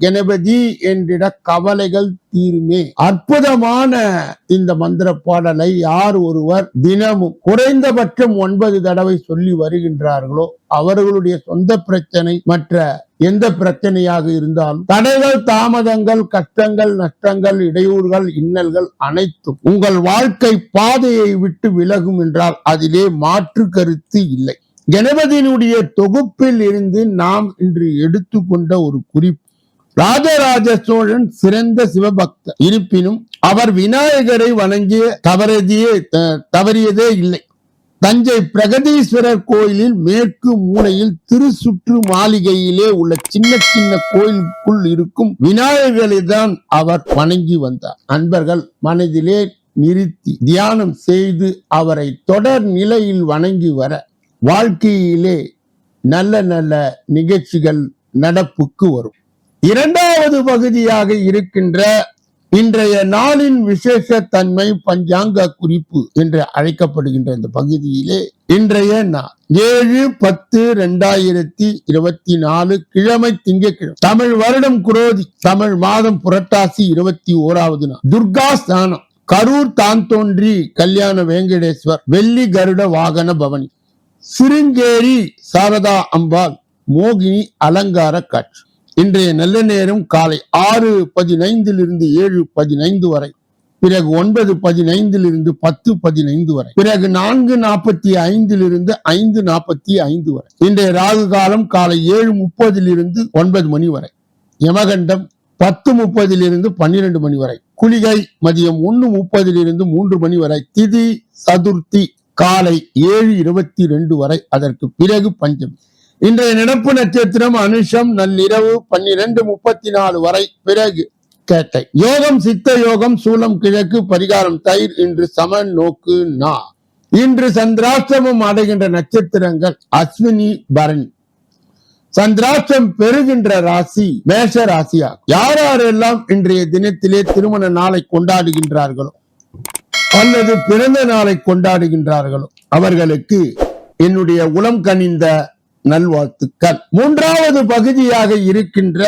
கணபதி என்றிட கவலைகள் தீருமே. அற்புதமான இந்த மந்திர பாடலை யார் ஒருவர் தினமும் குறைந்தபட்சம் ஒன்பது தடவை சொல்லி வருகின்றார்களோ அவர்களுடைய சொந்த பிரச்சனை மற்ற எந்த பிரச்சனையாக இருந்தாலும் தடைகள் தாமதங்கள் கஷ்டங்கள் நஷ்டங்கள் இடையூறுகள் இன்னல்கள் அனைத்தும் உங்கள் வாழ்க்கை பாதையை விட்டு விலகும் என்றால் அதிலே மாற்று கருத்து இல்லை. கணபதியினுடைய தொகுப்பில் இருந்து நாம் இன்று எடுத்துக்கொண்ட ஒரு குறிப்பு ராஜராஜ சோழன் சிறந்த சிவபக்தர். இருப்பினும் அவர் விநாயகரை வணங்கிய தவறதியே த- தவறியதே இல்லை. தஞ்சை பிரகதீஸ்வரர் கோயிலில் மேற்கு மூலையில் திருசுற்று மாளிகையிலே உள்ள சின்ன சின்ன கோயிலுக்குள் இருக்கும் விநாயகரை தான் அவர் வணங்கி வந்தார். அன்பர்கள் மனதிலே நிறுத்தி தியானம் செய்து அவரை தொடர் நிலையில் வணங்கி வர வாழ்க்கையிலே நல்ல நல்ல நிகழ்ச்சிகள் நடப்புக்கு வரும். இரண்டாவது பகுதியாக இருக்கின்ற இன்றைய நாளின் விசேஷ தன்மை பஞ்சாங்க குறிப்பு என்று அழைக்கப்படுகின்ற இந்த பகுதியிலே இன்றைய நாள் ஏழு பத்து ரெண்டாயிரத்தி இருபத்தி நாலு கிழமை திங்கட்கிழமை. தமிழ் வருடம் குரோதி தமிழ் மாதம் புரட்டாசி இருபத்தி ஓராவது நாள். துர்கா ஸ்தானம் கரூர் தான் தோன்றி கல்யாண வெங்கடேஸ்வர் வெள்ளி கருட வாகன பவனி. சிருங்கேரி சாரதா அம்பாள் மோகினி அலங்கார காட்சி. இன்றைய நல்ல நேரம் காலை ஆறு பதினைந்திலிருந்து ஏழு பதினைந்து வரை. பிறகு ஒன்பது பதினைந்திலிருந்து பத்து பதினைந்து வரை. பிறகு நான்கு நாற்பத்தி ஐந்திலிருந்து ஐந்து நாற்பத்தி ஐந்து வரை. இன்றைய ராகு காலம் காலை ஏழு முப்பதிலிருந்து ஒன்பது மணி வரை. யமகண்டம் பத்து முப்பதிலிருந்து பன்னிரண்டு மணி வரை. குளிகை மதியம் ஒன்று முப்பதிலிருந்து மூன்று மணி வரை. திதி சதுர்த்தி காலை ஏழு இருபத்தி ரெண்டு வரை. அதற்கு பிறகு பஞ்சமி. இன்றைய நடப்பு நட்சத்திரம் அனுஷம் நள்ளிரவு பன்னிரண்டு முப்பத்தி நாலு வரை. பிறகு கேட்டை யோகம் சித்த யோகம் சூலம் கிழக்கு பரிகாரம் தயிர் இன்று சமன் நோக்கு நா. இன்று சந்திராஷ்டமம் அடைகின்ற நட்சத்திரங்கள் அஸ்வினி பரணி. சந்திராஷ்டம் பெறுகின்ற ராசி மேஷ ராசியாகும். யார் யாரெல்லாம் இன்றைய தினத்திலே திருமண நாளை கொண்டாடுகின்றார்களோ அல்லது பிறந்த நாளை கொண்டாடுகின்றார்களோ அவர்களுக்கு என்னுடைய உளம் கனிந்த நல்வாழ்த்துக்கள். மூன்றாவது பகுதியாக இருக்கின்ற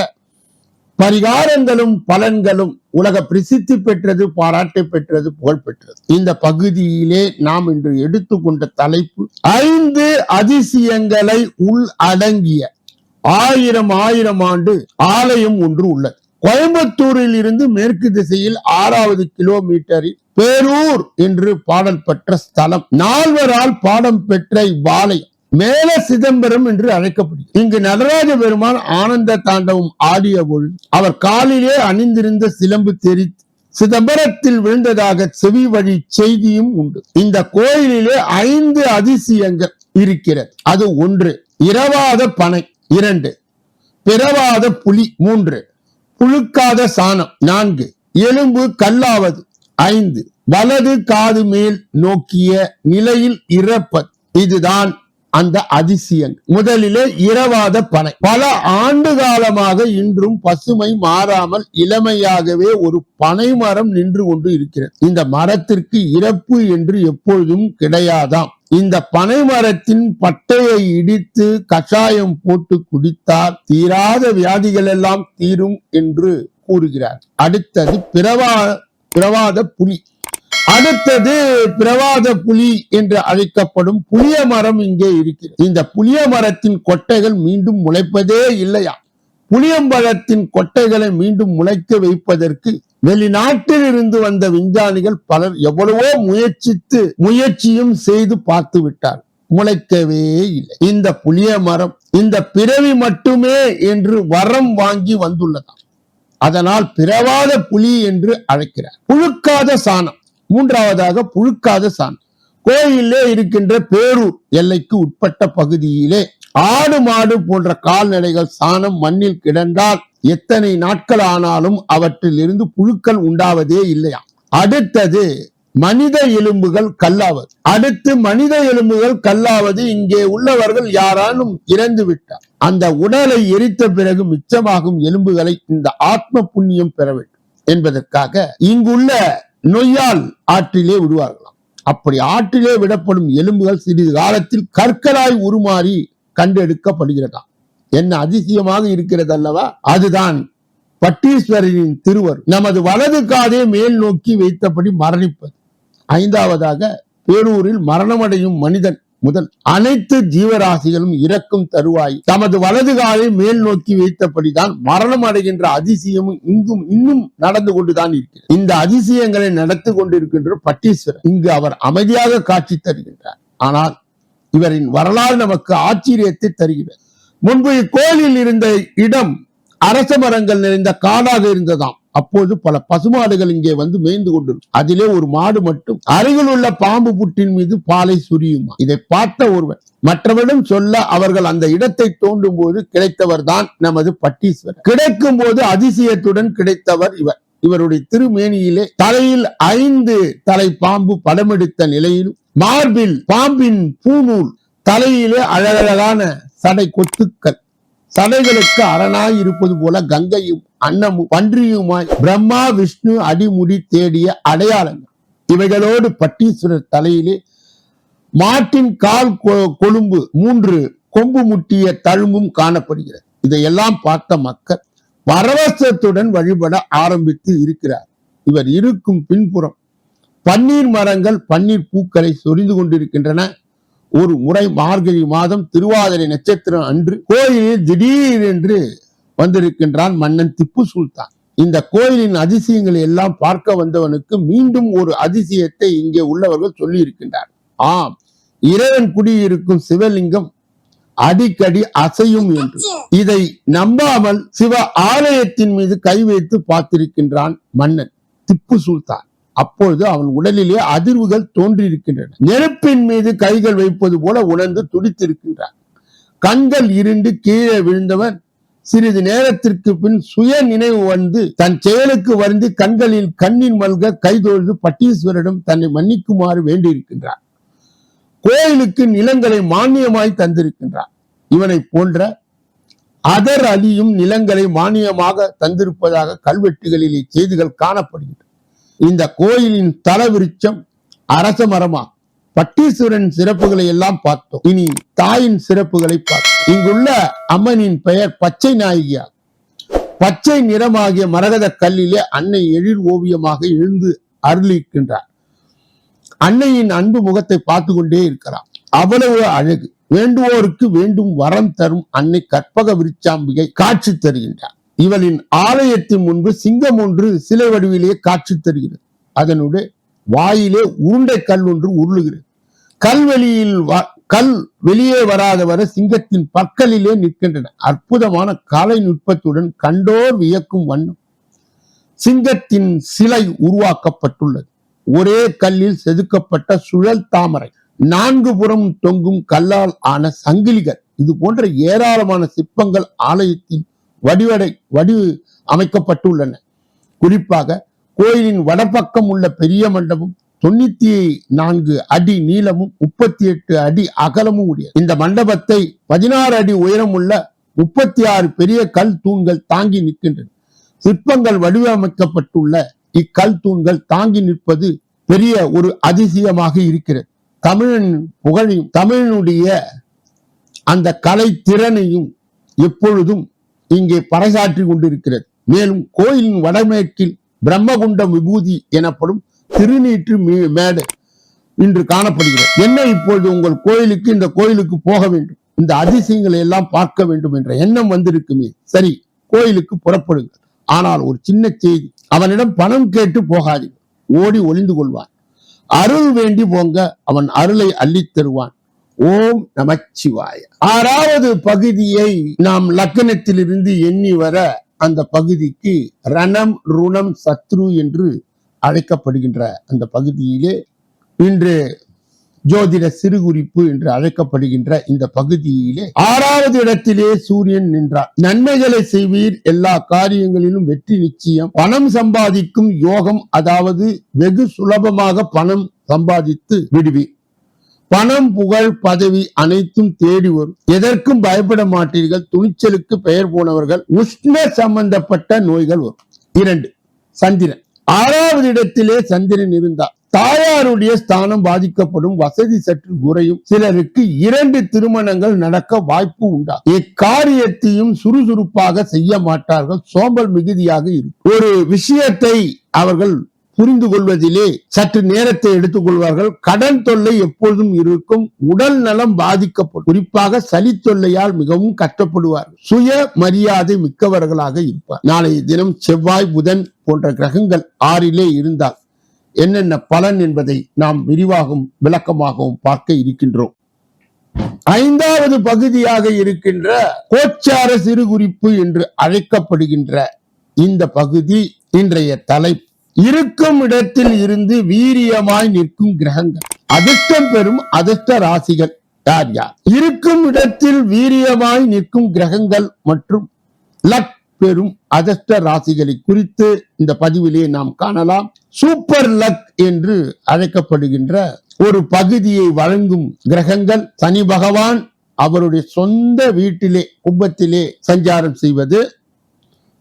பரிகாரங்களும் பலன்களும் உலக பிரசித்தி பெற்றது பாராட்டு பெற்றது புகழ் பெற்றது. இந்த பகுதியிலே நாம் இன்று எடுத்துக்கொண்ட தலைப்பு ஐந்து அதிசயங்களை உள் அடங்கிய ஆயிரம் ஆயிரம் ஆண்டு ஆலயம் ஒன்று உள்ளது. கோயம்புத்தூரில் இருந்து மேற்கு திசையில் ஆறாவது கிலோமீட்டரில் பேரூர் என்று பாடல் பெற்ற ஸ்தலம். நால்வரால் பாடம் பெற்ற இவ்வாலயம். மேல சிதம்பரம் என்று அழைக்கப்படுகிறது. இங்கு நடராஜ பெருமான் ஆனந்த தாண்டவம் ஆடிய பொழுது அவர் காலிலே அணிந்திருந்த சிலம்பு தெரி சிதம்பரத்தில் விழுந்ததாக செவி வழி செய்தியும் உண்டு. இந்த கோயிலிலே ஐந்து அதிசயங்கள் இருக்கிறது. அது ஒன்று இரவாத பனை. இரண்டு பிறவாத புலி. மூன்று புழுக்காத சாணம். நான்கு எலும்பு கல்லாவது. ஐந்து வலது காது மேல் நோக்கிய நிலையில் இறப்பது. இதுதான் அந்த அதிசயம் முதலிலே இரவாத பனை. பல ஆண்டு காலமாக இன்றும் பசுமை மாறாமல் இளமையாகவே ஒரு பனை மரம் நின்று கொண்டு இருக்கிறது. இந்த மரத்திற்கு இறப்பு என்று எப்பொழுதும் கிடையாதாம். இந்த பனை மரத்தின் பட்டையை இடித்து கஷாயம் போட்டு குடித்தால் தீராத வியாதிகள் எல்லாம் தீரும் என்று கூறுகிறார். அடுத்தது பிரவா பிரவாத புலி. அடுத்தது பிரவாத புலி என்று அழைக்கப்படும் புளிய மரம் இங்கே இருக்கிறது. இந்த புளிய மரத்தின் கொட்டைகள் மீண்டும் முளைப்பதே இல்லையா? புளியம்பழத்தின் கொட்டைகளை மீண்டும் முளைக்க வைப்பதற்கு வெளிநாட்டில் இருந்து வந்த விஞ்ஞானிகள் பலர் எவ்வளவோ முயற்சித்து முயற்சியும் செய்து பார்த்து விட்டார் முளைக்கவே இல்லை. இந்த புளிய மரம் இந்த பிறவி மட்டுமே என்று வரம் வாங்கி வந்துள்ளதாம். அதனால் பிறவாத புலி என்று அழைக்கிறார். புழுக்காத சாணம். மூன்றாவதாக புழுக்காத சாணம் கோயிலே இருக்கின்ற பேரூர் எல்லைக்கு உட்பட்ட பகுதியிலே ஆடு மாடு போன்ற கால்நடைகள் சாணம் மண்ணில் கிடந்தால் எத்தனை நாட்கள் ஆனாலும் அவற்றிலிருந்து புழுக்கள் உண்டாவதே இல்லையா? அடுத்தது மனித எலும்புகள் கல்லாவது. அடுத்து மனித எலும்புகள் கல்லாவது இங்கே உள்ளவர்கள் யாரானும் இறந்து விட்டார். அந்த உடலை எரித்த பிறகு மிச்சமாகும் எலும்புகளை இந்த ஆத்ம புண்ணியம் பெற வேண்டும் என்பதற்காக இங்குள்ள நொய்யால் ஆற்றிலே விடுவார்களாம். அப்படி ஆற்றிலே விடப்படும் எலும்புகள் சிறிது காலத்தில் கற்களாய் உருமாறி கண்டெடுக்கப்படுகிறதாம் என்ன அதிசயமாக இருக்கிறது அல்லவா? அதுதான் பட்டீஸ்வரரின் திருவர் நமது வலது காதே மேல் நோக்கி வைத்தபடி மரணிப்பது. ஐந்தாவதாக பேரூரில் மரணமடையும் மனிதன் முதல் அனைத்து ஜீவராசிகளும் இறக்கும் தருவாய். தமது வலது காலை மேல் நோக்கி வைத்தபடிதான் மரணம் அடைகின்ற அதிசயமும் இங்கும் இன்னும் நடந்து கொண்டுதான் இருக்கிறது. இந்த அதிசயங்களை நடத்தி கொண்டிருக்கின்ற பட்டீஸ்வரர் இங்கு அவர் அமைதியாக காட்சி தருகின்றார். ஆனால் இவரின் வரலாறு நமக்கு ஆச்சரியத்தை தருகிறது. முன்பு இக்கோயிலில் இருந்த இடம் அரச மரங்கள் நிறைந்த காடாக இருந்ததாம். அப்போது பல பசுமாடுகள் இங்கே வந்து மேய்ந்து கொண்டிருக்கும். அதிலே ஒரு மாடு மட்டும் அருகில் உள்ள பாம்பு புட்டின் மீது பாலை சுரியுமா? இதை பார்த்த ஒருவன் மற்றவரிடம் சொல்ல அவர்கள் அந்த இடத்தை தோண்டும் போது கிடைத்தவர் தான் நமது பட்டீஸ்வரர். கிடைக்கும் போது அதிசயத்துடன் கிடைத்தவர் இவர். இவருடைய திருமேனியிலே தலையில் ஐந்து தலை பாம்பு படமெடுத்த நிலையிலும் மார்பில் பாம்பின் பூநூல் தலையிலே அழகழகான சடை கொத்துக்கள். சதைகளுக்கு அரணாய் இருப்பது போல கங்கையும் அன்னமும் பன்றியுமாய் பிரம்மா விஷ்ணு அடிமுடி தேடிய அடையாளங்கள். இவைகளோடு பட்டீஸ்வரர் தலையிலே மாட்டின் கால் கொ- கொழும்பு மூன்று கொம்பு முட்டிய தழும்பும் காணப்படுகிறது. இதையெல்லாம் பார்த்த மக்கள் பரவசத்துடன் வழிபட ஆரம்பித்து இருக்கிறார். இவர் இருக்கும் பின்புறம் பன்னீர் மரங்கள் பன்னீர் பூக்களை சொரிந்து கொண்டிருக்கின்றன. ஒரு முறை மார்கழி மாதம் திருவாதிரை நட்சத்திரம் அன்று கோயிலில் திடீரென்று வந்திருக்கின்றான் மன்னன் திப்பு சுல்தான். இந்த கோயிலின் அதிசயங்களை எல்லாம் பார்க்க வந்தவனுக்கு மீண்டும் ஒரு அதிசயத்தை இங்கே உள்ளவர்கள் சொல்லி இருக்கின்றார் ஆம் இறைவன் குடியிருக்கும் சிவலிங்கம் அடிக்கடி அசையும் என்று. இதை நம்பாமல் சிவ ஆலயத்தின் மீது கை வைத்து பார்த்திருக்கின்றான் மன்னன் திப்பு சுல்தான். அப்பொழுது அவன் உடலிலே அதிர்வுகள் தோன்றியிருக்கின்றன. நெருப்பின் மீது கைகள் வைப்பது போல உணர்ந்து துடித்திருக்கின்றான். கண்கள் இருண்டு கீழே விழுந்தவன் சிறிது நேரத்திற்கு பின் சுய நினைவு வந்து தன் செயலுக்கு வருந்தி கண்களில் கண்ணின் மல்க கைதொழுது பட்டீஸ்வரிடம் தன்னை மன்னிக்குமாறு வேண்டியிருக்கின்றார் கோயிலுக்கு நிலங்களை மானியமாய் தந்திருக்கின்றார் இவனை போன்ற அதர் அலியும் நிலங்களை மானியமாக தந்திருப்பதாக கல்வெட்டுகளில் செய்திகள் காணப்படுகின்றன. இந்த கோயிலின் தலவிருச்சம் அரச மரமா? பட்டீஸ்வரன் சிறப்புகளை எல்லாம் பார்த்தோம். இனி தாயின் சிறப்புகளை பார்த்தோம். இங்குள்ள அம்மனின் பெயர் பச்சை நாயகியா? பச்சை நிறமாகிய மரகத கல்லிலே அன்னை எழில் ஓவியமாக எழுந்து அருளிக்கின்றார் அன்னையின் அன்பு முகத்தை பார்த்து கொண்டே இருக்கிறார். அவ்வளவு அழகு. வேண்டுவோருக்கு வேண்டும் வரம் தரும் அன்னை கற்பக விருச்சாம்பிகை காட்சி தருகின்றார். இவளின் ஆலயத்தின் முன்பு சிங்கம் ஒன்று சிலை வடிவிலேயே காட்சி தருகிறது. அதனுடைய வாயிலே உருண்டை கல் ஒன்று உருளுகிறது. கல்வெளியில் வ- கல் வெளியே வராதவரை சிங்கத்தின் பற்களிலே நிற்கின்றன. அற்புதமான கலை நுட்பத்துடன் கண்டோர் வியக்கும் வண்ணம். சிங்கத்தின் சிலை உருவாக்கப்பட்டுள்ளது. ஒரே கல்லில் செதுக்கப்பட்ட சுழல் தாமரை நான்கு புறம் தொங்கும் கல்லால் ஆன சங்கிலிகள் இது போன்ற ஏராளமான சிற்பங்கள் ஆலயத்தின் வடிவடை வடி அமைக்கப்பட்டுள்ளன. குறிப்பாக கோயிலின் வடபக்கம் உள்ள பெரிய மண்டபம் தொண்ணூத்தி நான்கு அடி நீளமும் முப்பத்தி எட்டு அடி அகலமும் உடையது. இந்த மண்டபத்தை பதினாறு அடி உயரமுள்ள முப்பத்தி ஆறு பெரிய கல் தூண்கள் தாங்கி நிற்கின்றன. சிற்பங்கள் வடிவமைக்கப்பட்டுள்ள இக்கல் தூண்கள் தாங்கி நிற்பது பெரிய ஒரு அதிசயமாக இருக்கிறது. தமிழன் புகழையும் தமிழனுடைய அந்த கலை திறனையும் எப்பொழுதும் இங்கே பறைசாற்றி கொண்டிருக்கிறது. மேலும் கோயிலின் வடமேற்கில் பிரம்மகுண்டம் விபூதி எனப்படும் திருநீற்று மேடு இன்று காணப்படுகிறது. என்ன இப்பொழுது உங்கள் கோயிலுக்கு இந்த கோயிலுக்கு போக வேண்டும்? இந்த அதிசயங்களை எல்லாம் பார்க்க வேண்டும் என்ற எண்ணம் வந்திருக்குமே. சரி கோயிலுக்கு புறப்படுங்கள். ஆனால் ஒரு சின்ன செய்தி. அவனிடம் பணம் கேட்டு போகாதீர்கள். ஓடி ஒளிந்து கொள்வான். அருள் வேண்டி போங்க. அவன் அருளை அள்ளித் தருவான். ஓம் நமச்சிவாய. ஆறாவது பகுதியை நாம் லக்கணத்திலிருந்து எண்ணி வர அந்த பகுதிக்கு ரணம் ருணம் சத்ரு என்று அழைக்கப்படுகின்ற அந்த பகுதியிலே இன்று ஜோதிட சிறுகுறிப்பு என்று அழைக்கப்படுகின்ற இந்த பகுதியிலே ஆறாவது இடத்திலே சூரியன் நின்றார். நன்மைகளை செய்வீர். எல்லா காரியங்களிலும் வெற்றி நிச்சயம். பணம் சம்பாதிக்கும் யோகம் அதாவது வெகு சுலபமாக பணம் சம்பாதித்து விடுவீர். பணம் புகழ் பதவி அனைத்தும் தேடி வரும். எதற்கும் பயப்பட மாட்டீர்கள். துணிச்சலுக்கு பெயர் போனவர்கள் உஷ்ண சம்பந்தப்பட்ட நோய்கள் வரும். இரண்டு சந்திரன். ஆறாவது இடத்திலே சந்திரன் இருந்தார். தாயாருடைய ஸ்தானம் பாதிக்கப்படும். வசதி சற்று குறையும். சிலருக்கு இரண்டு திருமணங்கள் நடக்க வாய்ப்பு உண்டா இக்காரியத்தையும் சுறுசுறுப்பாக செய்ய மாட்டார்கள். சோம்பல் மிகுதியாக இருக்கும். ஒரு விஷயத்தை அவர்கள் புரிந்து கொள்வதிலே சற்று நேரத்தை எடுத்துக் கொள்வார்கள் கடன் தொல்லை எப்பொழுதும் இருக்கும். உடல் நலம் பாதிக்கப்படும். குறிப்பாக சளி தொல்லையால் மிகவும் கஷ்டப்படுவார்கள். சுய மரியாதை மிக்கவர்களாக இருப்பார். நாளைய தினம் செவ்வாய் புதன் போன்ற கிரகங்கள் ஆறிலே இருந்தால் என்னென்ன பலன் என்பதை நாம் விரிவாகவும் விளக்கமாகவும் பார்க்க இருக்கின்றோம். ஐந்தாவது பகுதியாக இருக்கின்ற கோச்சார சிறுகுறிப்பு என்று அழைக்கப்படுகின்ற இந்த பகுதி இன்றைய தலைப்பு. இருக்கும் இடத்தில் இருந்து வீரியமாய் நிற்கும் கிரகங்கள். அதிர்ஷ்டம் பெறும் அதிர்ஷ்ட ராசிகள். யார் யார்? இருக்கும் இடத்தில் வீரியமாய் நிற்கும் கிரகங்கள் மற்றும் லக் பெறும் அதிர்ஷ்ட ராசிகளை குறித்து இந்த பதிவிலே நாம் காணலாம். சூப்பர் லக் என்று அழைக்கப்படுகின்ற ஒரு பகுதியை வழங்கும் கிரகங்கள். சனி பகவான் அவருடைய சொந்த வீட்டிலே கும்பத்திலே சஞ்சாரம் செய்வது.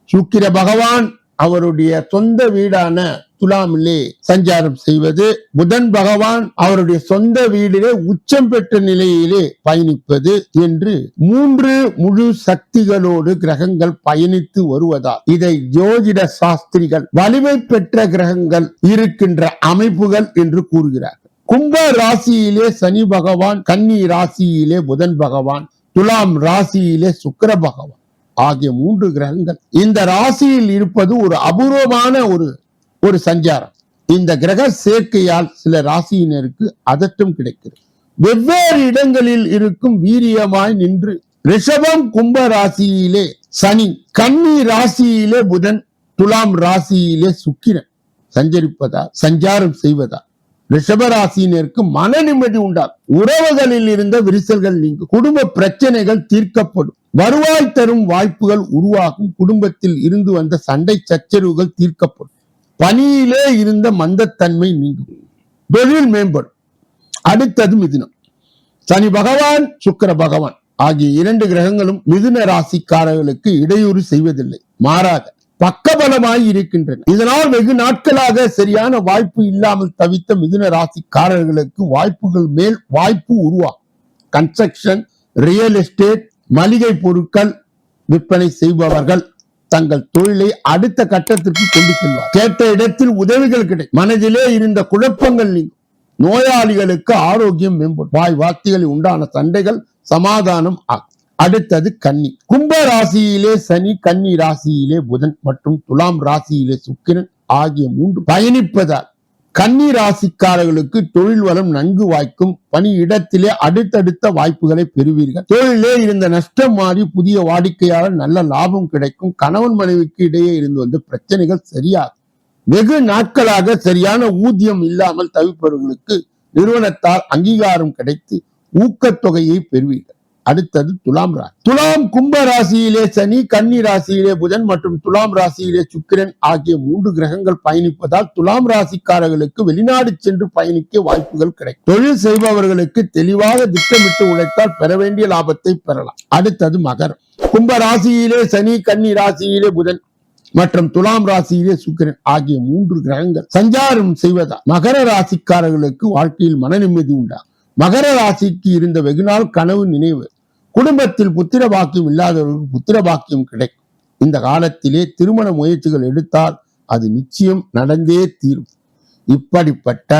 சுக்கிர பகவான் அவருடைய சொந்த வீடான துலாமிலே சஞ்சாரம் செய்வது புதன் பகவான் அவருடைய சொந்த வீடிலே உச்சம் பெற்ற நிலையிலே பயணிப்பது என்று மூன்று முழு சக்திகளோடு கிரகங்கள் பயணித்து வருவதால் இதை ஜோதிட சாஸ்திரிகள் வலிமை பெற்ற கிரகங்கள் இருக்கின்ற அமைப்புகள் என்று கூறுகிறார்கள். கும்ப ராசியிலே சனி பகவான் கன்னி ராசியிலே புதன் பகவான் துலாம் ராசியிலே சுக்கர பகவான். ஆகிய மூன்று கிரகங்கள். இந்த ராசியில் இருப்பது ஒரு அபூர்வமான ஒரு ஒரு சஞ்சாரம். இந்த கிரக சேர்க்கையால் சில ராசியினருக்கு அதட்டும் கிடைக்கிறது. வெவ்வேறு இடங்களில் இருக்கும் வீரியமாய் நின்று ரிஷபம் கும்ப ராசியிலே சனி கன்னி ராசியிலே புதன் துலாம் ராசியிலே சுக்கிரன் சஞ்சரிப்பதா சஞ்சாரம் செய்வதா? ரிஷபராசினருக்கு மன நிம்மதி உண்டாகும். உறவுகளில் இருந்த விரிசல்கள் நீங்கும். குடும்ப பிரச்சனைகள் தீர்க்கப்படும். வருவாய் தரும் வாய்ப்புகள் உருவாகும். குடும்பத்தில் இருந்து வந்த சண்டை சச்சரவுகள் தீர்க்கப்படும். பணியிலே இருந்த மந்தத்தன்மை நீங்கும். தொழில் மேம்படும். அடுத்தது மிதுனம். சனி பகவான் சுக்கர பகவான் ஆகிய இரண்டு கிரகங்களும் மிதுன ராசிக்காரர்களுக்கு இடையூறு செய்வதில்லை. மாறாக பக்கபலமாய் இருக்கின்றன. இதனால் வெகு நாட்களாக சரியான வாய்ப்பு இல்லாமல் தவித்த மிதுன ராசிக்காரர்களுக்கு வாய்ப்புகள் மேல் வாய்ப்பு உருவாகும். கன்ஸ்ட்ரக்ஷன் ரியல் எஸ்டேட் மளிகை பொருட்கள் விற்பனை செய்பவர்கள் தங்கள் தொழிலை அடுத்த கட்டத்திற்கு கொண்டு செல்வார் கேட்ட இடத்தில் உதவிகள் கிடைக்கும். மனதிலே இருந்த குழப்பங்கள் நீங்கும். நோயாளிகளுக்கு ஆரோக்கியம் மேம்படும். வாய் வார்த்தைகளில் உண்டான சண்டைகள் சமாதானம் ஆகும். அடுத்தது கன்னி. கும்ப ராசியிலே சனி கன்னி ராசியிலே புதன் மற்றும் துலாம் ராசியிலே சுக்கிரன் ஆகிய மூன்று பயணிப்பதால் கன்னி ராசிக்காரர்களுக்கு தொழில் வளம் நன்கு வாய்க்கும் பணி இடத்திலே அடுத்தடுத்த வாய்ப்புகளை பெறுவீர்கள். தொழிலே இருந்த நஷ்டம் மாறி புதிய வாடிக்கையாளர் நல்ல லாபம் கிடைக்கும். கணவன் மனைவிக்கு இடையே இருந்து வந்த பிரச்சனைகள் சரியாகும் வெகு நாட்களாக சரியான ஊதியம் இல்லாமல் தவிப்பவர்களுக்கு நிறுவனத்தால் அங்கீகாரம் கிடைத்து ஊக்கத்தொகையை பெறுவீர்கள். அடுத்தது துலாம் ராசி. துலாம் கும்ப ராசியிலே சனி கன்னி ராசியிலே புதன் மற்றும் துலாம் ராசியிலே சுக்கிரன் ஆகிய மூன்று கிரகங்கள் பயணிப்பதால் துலாம் ராசிக்காரர்களுக்கு வெளிநாடு சென்று பயணிக்க வாய்ப்புகள் கிடைக்கும். தொழில் செய்பவர்களுக்கு தெளிவாக திட்டமிட்டு உழைத்தால் பெற வேண்டிய லாபத்தை பெறலாம். அடுத்தது மகரம். கும்ப ராசியிலே சனி கன்னி ராசியிலே புதன் மற்றும் துலாம் ராசியிலே சுக்கிரன் ஆகிய மூன்று கிரகங்கள் சஞ்சாரம் செய்வதால் மகர ராசிக்காரர்களுக்கு வாழ்க்கையில் மன நிம்மதி உண்டா? மகர ராசிக்கு இருந்த வெகுநாள் கனவு நினைவு. குடும்பத்தில் புத்திர பாக்கியம் இல்லாதவர்களுக்கு புத்திர பாக்கியம் கிடைக்கும். இந்த காலத்திலே திருமண முயற்சிகள் எடுத்தால் அது நிச்சயம் நடந்தே தீரும். இப்படிப்பட்ட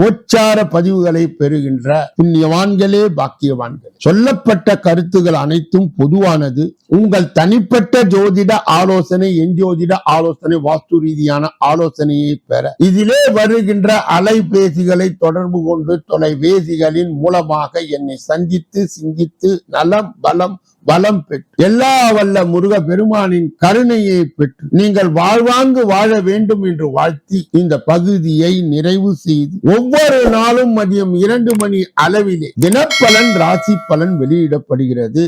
கோச்சார பதிவுகளை பெறுகின்ற புண்ணியவான்களே பாக்கியவான்கள். சொல்லப்பட்ட கருத்துகள் அனைத்தும் பொதுவானது. உங்கள் தனிப்பட்ட ஜோதிட ஆலோசனை எஞ்சோதிட ஜோதிட ஆலோசனை வாஸ்து ரீதியான ஆலோசனையை பெற. இதிலே வருகின்ற அலைபேசிகளை தொடர்பு கொண்டு தொலைபேசிகளின் மூலமாக என்னை சந்தித்து சிந்தித்து நலம் பலம் பலம் பெற்று எல்லா வல்ல முருக பெருமானின் கருணையை பெற்று நீங்கள் வாழ்வாங்கு வாழ வேண்டும் என்று வாழ்த்தி இந்த பகுதியை நிறைவு செய்து ஒவ்வொரு நாளும் மதியம் இரண்டு மணி அளவிலே தினப்பலன் ராசி பலன் வெளியிடப்படுகிறது.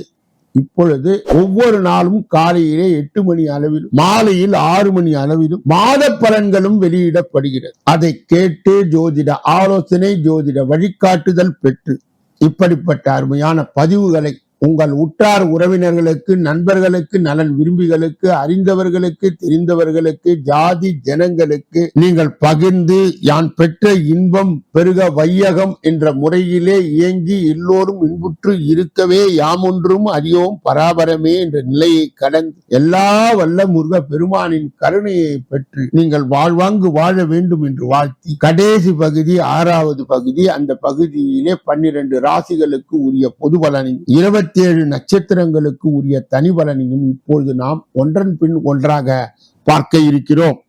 இப்பொழுது ஒவ்வொரு நாளும் காலையிலே எட்டு மணி அளவிலும் மாலையில் ஆறு மணி அளவிலும் மாத பலன்களும் வெளியிடப்படுகிறது. அதை கேட்டு ஜோதிட ஆலோசனை ஜோதிட வழிகாட்டுதல் பெற்று இப்படிப்பட்ட அருமையான பதிவுகளை உங்கள் உற்றார் உறவினர்களுக்கு நண்பர்களுக்கு நலன் விரும்பிகளுக்கு அறிந்தவர்களுக்கு தெரிந்தவர்களுக்கு ஜாதி ஜனங்களுக்கு நீங்கள் பகிர்ந்து யான் பெற்ற இன்பம் பெருக வையகம் என்ற முறையிலே இயங்கி எல்லோரும் இன்புற்று இருக்கவே யாமொன்றும் அறியோம் பராபரமே என்ற நிலையை கடந்து எல்லா வல்ல முருக பெருமானின் கருணையை பெற்று நீங்கள் வாழ்வாங்கு வாழ வேண்டும் என்று வாழ்த்தி கடைசி பகுதி ஆறாவது பகுதி அந்த பகுதியிலே பன்னிரண்டு ராசிகளுக்கு உரிய பொது பலனின் இருபத்தி ஏழு நட்சத்திரங்களுக்கு உரிய தனி பலனையும் இப்பொழுது நாம் ஒன்றன் பின் ஒன்றாக பார்க்க இருக்கிறோம்.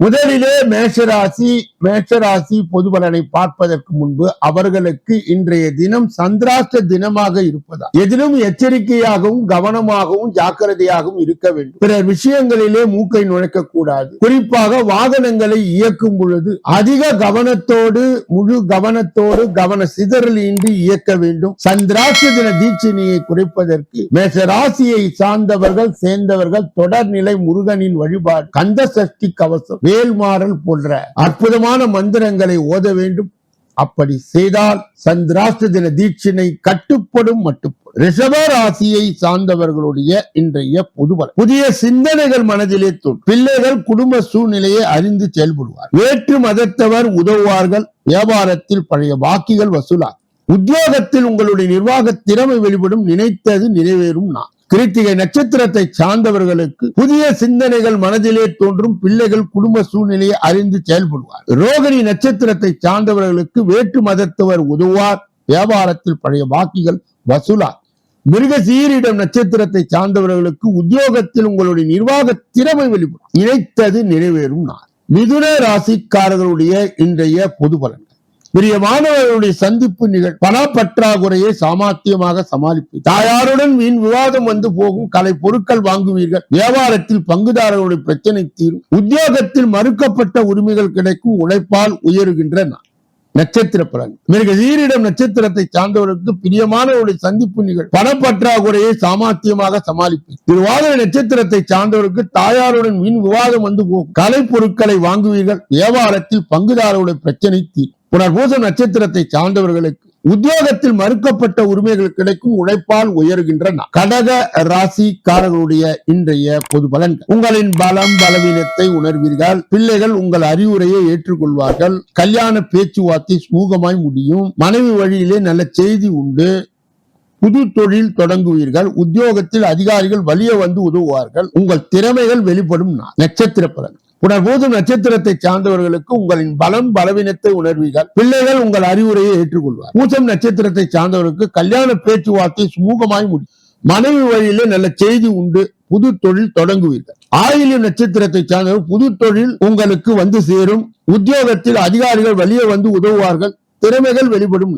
முதலிலே மேஷராசி மேஷராசி பொதுபலனை பார்ப்பதற்கு முன்பு அவர்களுக்கு இன்றைய தினம் சந்திராஷ்ட தினமாக இருப்பதால் எதிலும் எச்சரிக்கையாகவும் கவனமாகவும் ஜாக்கிரதையாகவும் இருக்க வேண்டும். பிறர் விஷயங்களிலே மூக்கை நுழைக்க கூடாது குறிப்பாக வாகனங்களை இயக்கும் பொழுது அதிக கவனத்தோடு முழு கவனத்தோடு கவன சிதறல் இன்றி இயக்க வேண்டும். சந்திராஷ்ட தின தீட்சணியை குறைப்பதற்கு மேஷராசியை சார்ந்தவர்கள் சேர்ந்தவர்கள் தொடர்நிலை முருகனின் வழிபாடு கந்த சஷ்டி கவசம் வேல்மாறல் போன்ற அற்புதமான மந்திரங்களை ஓத வேண்டும். அப்படி செய்தால் சந்திராஷ்ட தின தீட்சினை கட்டுப்படும் மட்டும். ரிஷப ராசியை சார்ந்தவர்களுடைய இன்றைய புதுபலம் புதிய சிந்தனைகள் மனதிலே தோன்றும் பிள்ளைகள் குடும்ப சூழ்நிலையை அறிந்து செயல்படுவார். வேற்று மதத்தவர் உதவுவார்கள். வியாபாரத்தில் பழைய வாக்கிகள் வசூலாகும். உத்தியோகத்தில் உங்களுடைய நிர்வாக திறமை வெளிப்படும். நினைத்தது நிறைவேறும் நான். கிருத்திகை நட்சத்திரத்தை சார்ந்தவர்களுக்கு புதிய சிந்தனைகள் மனதிலே தோன்றும் பிள்ளைகள் குடும்ப சூழ்நிலையை அறிந்து செயல்படுவார். ரோகிணி நட்சத்திரத்தை சார்ந்தவர்களுக்கு வேற்று மதத்தவர் உதவுவார். வியாபாரத்தில் பழைய வாக்குகள் வசூலார். மிருக சீரிடம் நட்சத்திரத்தை சார்ந்தவர்களுக்கு உத்தியோகத்தில் உங்களுடைய நிர்வாக திறமை வெளிப்படும். இணைத்தது நிறைவேறும் நாள். மிதுன ராசிக்காரர்களுடைய இன்றைய பொது பலன். பிரியமானவர்களுடைய சந்திப்பு நிகழ் பண பற்றாக்குறையை சாமர்த்தியமாக சமாளிப்பு. தாயாருடன் வீண் விவாதம் வந்து போகும் கலை பொருட்கள் வாங்குவீர்கள். வியாபாரத்தில் பங்குதாரர்களுடைய பிரச்சனை தீரும். உத்தியோகத்தில் மறுக்கப்பட்ட உரிமைகள் கிடைக்கும். உழைப்பால் உயருகின்றன. நட்சத்திர பலன் மிக சீரிடம் நட்சத்திரத்தை சார்ந்தவர்களுக்கு பிரியமானவருடைய சந்திப்பு நிகழ்வு பணப்பற்றாக்குறையை சாமர்த்தியமாக சமாளிப்பு திருவாதிரை நட்சத்திரத்தை சார்ந்தவருக்கு தாயாருடன் வீண் விவாதம் வந்து போகும். கலை பொருட்களை வாங்குவீர்கள். வியாபாரத்தில் பங்குதாரருடைய பிரச்சனை தீரும். புனர்பூச நட்சத்திரத்தை சார்ந்தவர்களுக்கு உத்தியோகத்தில் மறுக்கப்பட்ட உரிமைகள் கிடைக்கும் உழைப்பால் உயர்கின்ற கடக ராசிக்காரர்களுடைய இன்றைய பொது பலன்கள் உங்களின் பலம் பலவீனத்தை உணர்வீர்கள். பிள்ளைகள் உங்கள் அறிவுரையை ஏற்றுக்கொள்வார்கள். கல்யாண பேச்சுவார்த்தை சுமூகமாய் முடியும். மனைவி வழியிலே நல்ல செய்தி உண்டு. புது தொழில் தொடங்குவீர்கள். உத்தியோகத்தில் அதிகாரிகள் வலிய வந்து உதவுவார்கள். உங்கள் திறமைகள் வெளிப்படும் நட்சத்திர பலன். உணர்வோது நட்சத்திரத்தை சார்ந்தவர்களுக்கு உங்களின் பலம் பலவீனத்தை உணர்வீர்கள். பிள்ளைகள் உங்கள் அறிவுரையை ஏற்றுக்கொள்வார். பூசம் நட்சத்திரத்தை சார்ந்தவர்களுக்கு கல்யாண பேச்சுவார்த்தை சுமூகமாய் முடியும் மனைவி வழியில நல்ல செய்தி உண்டு புது தொழில் தொடங்குவீர்கள். ஆயிலியம் நட்சத்திரத்தை சார்ந்தவர் புது தொழில் உங்களுக்கு வந்து சேரும். உத்தியோகத்தில் அதிகாரிகள் வழியே வந்து உதவுவார்கள். திறமைகள் வெளிப்படும்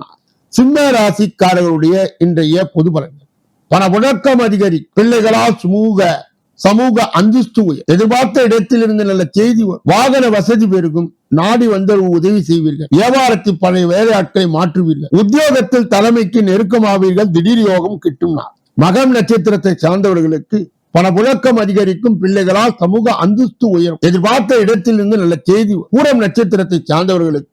சிம்ம ராசிக்காரர்களுடைய இன்றைய பொது பலன்கள். பண முழக்கம் அதிகரி பிள்ளைகளால் சுமூக சமூக அந்தஸ்து உயர். எதிர்பார்த்த இடத்திலிருந்து நல்ல செய்தி வாகன வசதி பெருகும். நாடி வந்த உதவி செய்வீர்கள். வியாபாரத்தில் பழைய வேலையாட்களை மாற்றுவீர்கள். உத்தியோகத்தில் தலைமைக்கு நெருக்கமாவீர்கள். திடீர் யோகம் கிட்டும் மகம் நட்சத்திரத்தை சார்ந்தவர்களுக்கு பண புழக்கம் அதிகரிக்கும். பிள்ளைகளால் சமூக அந்தஸ்து உயரும். எதிர்பார்த்த இடத்தில் இருந்து நல்ல செய்தி பூரம் நட்சத்திரத்தை சார்ந்தவர்களுக்கு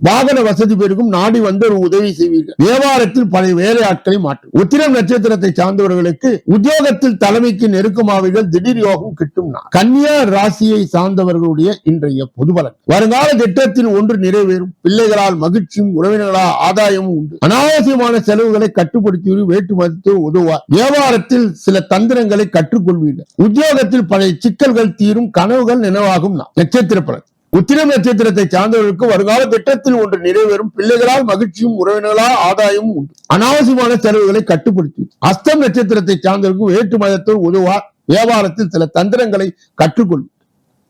வாகன வசதி பெருகும் நாடி வந்து உதவி செய்வீர்கள். வியாபாரத்தில் பழைய வேலையாட்களை மாற்றும். உத்திரம் நட்சத்திரத்தை சார்ந்தவர்களுக்கு உத்தியோகத்தில் தலைமைக்கு நெருக்கமாவீர்கள் திடீர் யோகம் கிட்டும் கன்னியா ராசியை சார்ந்தவர்களுடைய இன்றைய பொதுபலன் வருங்கால திட்டத்தில் ஒன்று நிறைவேறும். பிள்ளைகளால் மகிழ்ச்சியும் உறவினர்களால் ஆதாயமும் உண்டு. அனாவசியமான செலவுகளை கட்டுப்படுத்தி வேட்டு மதித்து உதவார் வியாபாரத்தில் சில தந்திரங்களை கற்றுக்கொள்வீர்கள். உத்தியோகத்தில் பழைய சிக்கல்கள் தீரும் கனவுகள் நினைவாகும் நட்சத்திர பலன். உத்திரம் நட்சத்திரத்தை சார்ந்தவர்களுக்கு வருங்கால திட்டத்தில் ஒன்று நிறைவேறும். பிள்ளைகளால் மகிழ்ச்சியும் உறவினர்களால் ஆதாயமும் உண்டு. அனாவசியமான செலவுகளை கட்டுப்படுத்தி. அஸ்தம் நட்சத்திரத்தை சார்ந்தவர்களுக்கு வேற்று மதத்தில் உதவார் வியாபாரத்தில் சில தந்திரங்களை கற்றுக்கொள்ளும்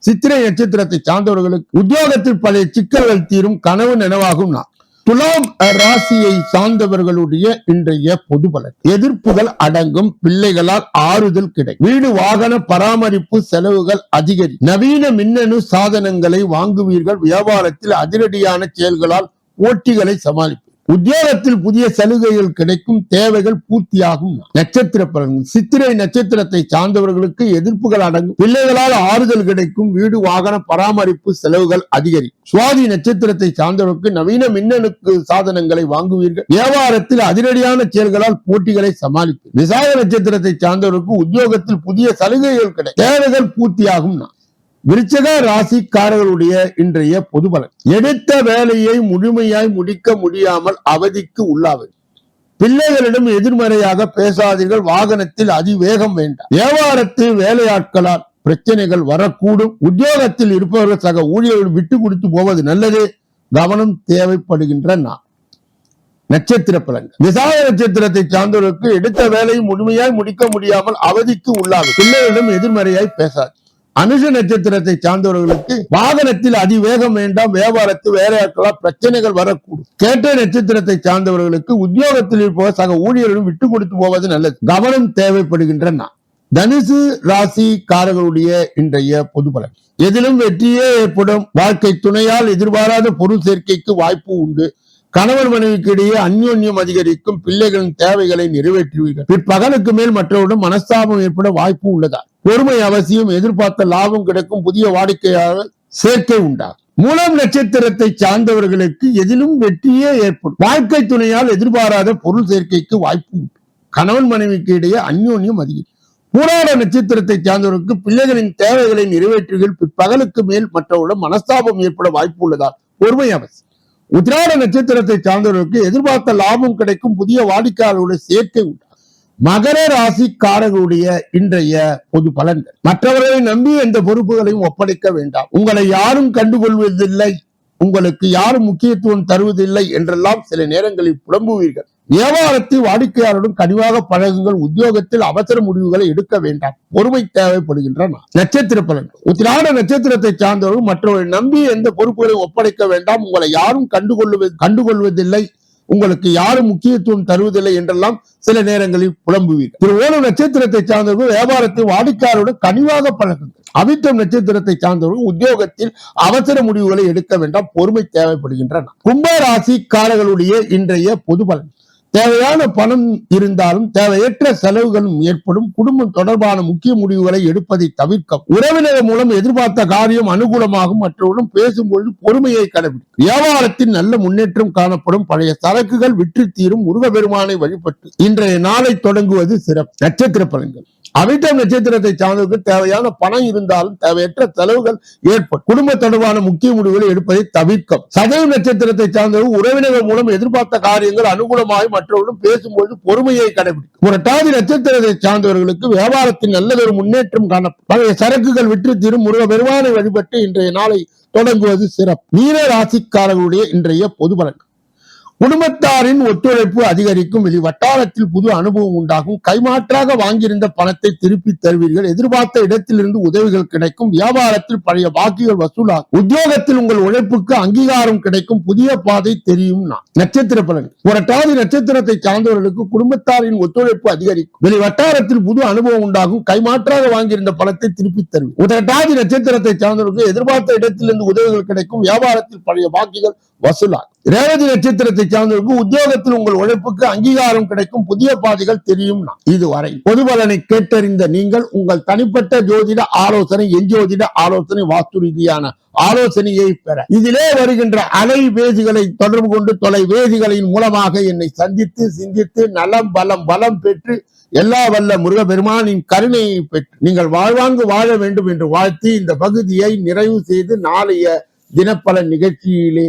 சித்திரை நட்சத்திரத்தை சார்ந்தவர்களுக்கு உத்தியோகத்தில் பழைய சிக்கல்கள் தீரும் கனவு நினைவாகும் நான் துலாம் ராசியை சார்ந்தவர்களுடைய இன்றைய பொது பலன் எதிர்ப்புகள் அடங்கும் பிள்ளைகளால் ஆறுதல் கிடைக்கும். வீடு வாகன பராமரிப்பு செலவுகள் அதிகரி. நவீன மின்னணு சாதனங்களை வாங்குவீர்கள் வியாபாரத்தில் அதிரடியான செயல்களால் போட்டிகளை சமாளிப்பு உத்தியோகத்தில் புதிய சலுகைகள் கிடைக்கும் தேவைகள் பூர்த்தியாகும். நட்சத்திர பலன்கள். சித்திரை நட்சத்திரத்தை சார்ந்தவர்களுக்கு எதிர்ப்புகள் அடங்கும். பிள்ளைகளால் ஆறுதல் கிடைக்கும். வீடு வாகன பராமரிப்பு செலவுகள் அதிகரிக்கும். சுவாதி நட்சத்திரத்தை சார்ந்தவர்களுக்கு நவீன மின்னணுக்கு சாதனங்களை வாங்குவீர்கள். வியாபாரத்தில் அதிரடியான செயல்களால் போட்டிகளை சமாளிப்பு விசாக நட்சத்திரத்தை சார்ந்தவர்களுக்கு உத்தியோகத்தில் புதிய சலுகைகள் கிடைக்கும். தேவைகள் பூர்த்தியாகும். விருச்சக ராசிக்காரர்களுடைய இன்றைய பொது பலன் எடுத்த வேலையை முழுமையாய் முடிக்க முடியாமல் அவதிக்கு உள்ளாவது பிள்ளைகளிடம் எதிர்மறையாக பேசாதீர்கள் வாகனத்தில் அதிவேகம் வேண்டாம். வியாபாரத்தில் வேலையாட்களால் பிரச்சனைகள் வரக்கூடும். உத்தியோகத்தில் இருப்பவர்கள் சக ஊழியர்கள் விட்டு கொடுத்து போவது நல்லது. கவனம் தேவைப்படுகின்ற நான் நட்சத்திர பலன்கள். விசாக நட்சத்திரத்தை சார்ந்தவர்களுக்கு எடுத்த வேலையை முழுமையாய் முடிக்க முடியாமல் அவதிக்கு உள்ளாது பிள்ளைகளிடம் எதிர்மறையாய் பேசாது அனுஷ நட்சத்திரத்தை சார்ந்தவர்களுக்கு வாகனத்தில் அதிவேகம் வேண்டாம் வியாபாரத்தில் வேலையாட்களால் பிரச்சனைகள் வரக்கூடும். கேட்ட நட்சத்திரத்தை சார்ந்தவர்களுக்கு உத்தியோகத்தில் இருப்பவர் சக ஊழியர்களும் விட்டு கொடுத்து போவது நல்லது. கவனம் தேவைப்படுகின்றன. நான் தனுசு ராசிக்காரர்களுடைய இன்றைய பொது பலன். எதிலும் வெற்றியே ஏற்படும். வாழ்க்கை துணையால் எதிர்பாராத பொருள் சேர்க்கைக்கு வாய்ப்பு உண்டு. கணவன் மனைவிக்கு இடையே அந்யோன்யம் அதிகரிக்கும் பிள்ளைகளின் தேவைகளை நிறைவேற்றுவீர்கள். பிற்பகலுக்கு மேல் மற்றவருடன் மனஸ்தாபம் ஏற்பட வாய்ப்பு உள்ளதா? பொறுமை அவசியம் எதிர்பார்த்த லாபம் கிடைக்கும் புதிய வாடிக்கையாளர் சேர்க்கை உண்டாகும் மூலம் நட்சத்திரத்தை சார்ந்தவர்களுக்கு எதிலும் வெற்றியே ஏற்படும். வாழ்க்கை துணையால் எதிர்பாராத பொருள் சேர்க்கைக்கு வாய்ப்பு உண்டு. கணவன் மனைவிக்கு இடையே அந்யோன்யம் அதிகரிக்கும். பூராட நட்சத்திரத்தை சார்ந்தவர்களுக்கு பிள்ளைகளின் தேவைகளை நிறைவேற்றுகள் பிற்பகலுக்கு மேல் மற்றவர்களும் மனஸ்தாபம் ஏற்பட வாய்ப்பு உள்ளதால் பொறுமை அவசியம். உத்திராட நட்சத்திரத்தை சார்ந்தவர்களுக்கு எதிர்பார்த்த லாபம் கிடைக்கும் புதிய வாடிக்கையாளர்களுடைய சேர்க்கை மகர ராசிக்காரர்களுடைய இன்றைய பொது பலன்கள். மற்றவர்களை நம்பி எந்த பொறுப்புகளையும் ஒப்படைக்க வேண்டாம். உங்களை யாரும் கண்டுகொள்வதில்லை. உங்களுக்கு யாரும் முக்கியத்துவம் தருவதில்லை என்றெல்லாம் சில நேரங்களில் புலம்புவீர்கள். வியாபாரத்தில் வாடிக்கையாளருடன் கனிவாக பழகுங்கள். உத்தியோகத்தில் அவசர முடிவுகளை எடுக்க வேண்டாம். பொறுமை தேவைப்படுகின்றன நட்சத்திர பலன் உத்திராட நட்சத்திரத்தை சார்ந்தவர்கள் மற்றவர்கள் நம்பி எந்த பொறுப்புகளை ஒப்படைக்க வேண்டாம். உங்களை யாரும் கண்டுகொள்வது கண்டுகொள்வதில்லை. உங்களுக்கு யாரும் முக்கியத்துவம் தருவதில்லை என்றெல்லாம் சில நேரங்களில் புலம்புவீர்கள். திரு ஓணம் நட்சத்திரத்தை சார்ந்தவர்கள் வியாபாரத்தில் வாடிக்கையாளருடன் கனிவாக பழகுங்கள். அவித்தம் நட்சத்திரத்தை சார்ந்தவர்கள் உத்தியோகத்தில் அவசர முடிவுகளை எடுக்க வேண்டாம். பொறுமை தேவைப்படுகின்றன. கும்ப ராசிக்காரர்களுடைய இன்றைய பொது பலன். தேவையான பணம் இருந்தாலும் தேவையற்ற செலவுகளும் ஏற்படும். குடும்பம் தொடர்பான முக்கிய முடிவுகளை எடுப்பதை தவிர்க்க உறவினர் மூலம் எதிர்பார்த்த காரியம் அனுகூலமாகும். மற்றவர்களும் பேசும்பொழுது பொறுமையை கடைபிடிக்கும் வியாபாரத்தில் நல்ல முன்னேற்றம் காணப்படும். பழைய சரக்குகள் விற்று தீரும். முருகபெருமானை வழிபட்டு இன்றைய நாளை தொடங்குவது சிறப்பு. நட்சத்திர பலன்கள். அவிட்டம் நட்சத்திரத்தை சார்ந்தவருக்கு தேவையான பணம் இருந்தாலும் தேவையற்ற செலவுகள் ஏற்படும். குடும்ப தொடர்பான முக்கிய முடிவுகளை எடுப்பதை தவிர்க்கும். சதய நட்சத்திரத்தை சார்ந்தவர்கள் உறவினர்கள் மூலம் எதிர்பார்த்த காரியங்கள் அனுகூலமாய் மற்றவர்களும் பேசும்போது பொறுமையை கடைபிடிக்கும். புரட்டாதி நட்சத்திரத்தை சார்ந்தவர்களுக்கு வியாபாரத்தில் நல்லதொரு முன்னேற்றம் காணப்படும். பழைய சரக்குகள் விற்று திரும் முருக பெருமானை வழிபட்டு இன்றைய நாளை தொடங்குவது சிறப்பு. மீன ராசிக்காரர்களுடைய இன்றைய பொது பலன். குடும்பத்தாரின் ஒத்துழைப்பு அதிகரிக்கும். இது வட்டாரத்தில் புது அனுபவம் உண்டாகும். கைமாற்றாக வாங்கியிருந்த பணத்தை திருப்பி தருவீர்கள். எதிர்பார்த்த இடத்திலிருந்து உதவிகள் கிடைக்கும். வியாபாரத்தில் பழைய பாக்கிகள் வசூலாகும். உத்தியோகத்தில் உங்கள் உழைப்புக்கு அங்கீகாரம் கிடைக்கும். புதிய பாதை தெரியும் நான். நட்சத்திர பலன் புரட்டாதி நட்சத்திரத்தை சார்ந்தவர்களுக்கு குடும்பத்தாரின் ஒத்துழைப்பு அதிகரிக்கும். வெளி வட்டாரத்தில் புது அனுபவம் உண்டாகும். கைமாற்றாக வாங்கியிருந்த பணத்தை திருப்பி தருவீர்கள். உதட்டாதி நட்சத்திரத்தை சார்ந்தவர்களுக்கு எதிர்பார்த்த இடத்திலிருந்து உதவிகள் கிடைக்கும். வியாபாரத்தில் பழைய பாக்கிகள் வசூலாகும் ரேவதி நட்சத்திரத்தை சார்ந்தவர்களுக்கு உத்தியோகத்தில் உங்கள் உழைப்புக்கு அங்கீகாரம் கிடைக்கும் புதிய பாதைகள் தெரியும் நான். இதுவரை பொதுபலனை கேட்டறிந்த நீங்கள் உங்கள் தனிப்பட்ட ஜோதிட ஆலோசனை எஞ்சோதிட ஆலோசனை வாஸ்து ரீதியான ஆலோசனையை பெற இதிலே வருகின்ற அலைபேசிகளை தொடர்பு கொண்டு தொலைபேசிகளின் மூலமாக என்னை சந்தித்து சிந்தித்து நலம் பலம் பலம் பெற்று எல்லா வல்ல முருகபெருமானின் கருணையை பெற்று நீங்கள் வாழ்வாங்கு வாழ வேண்டும் என்று வாழ்த்தி இந்த பகுதியை நிறைவு செய்து நாளைய தினப்பல நிகழ்ச்சியிலே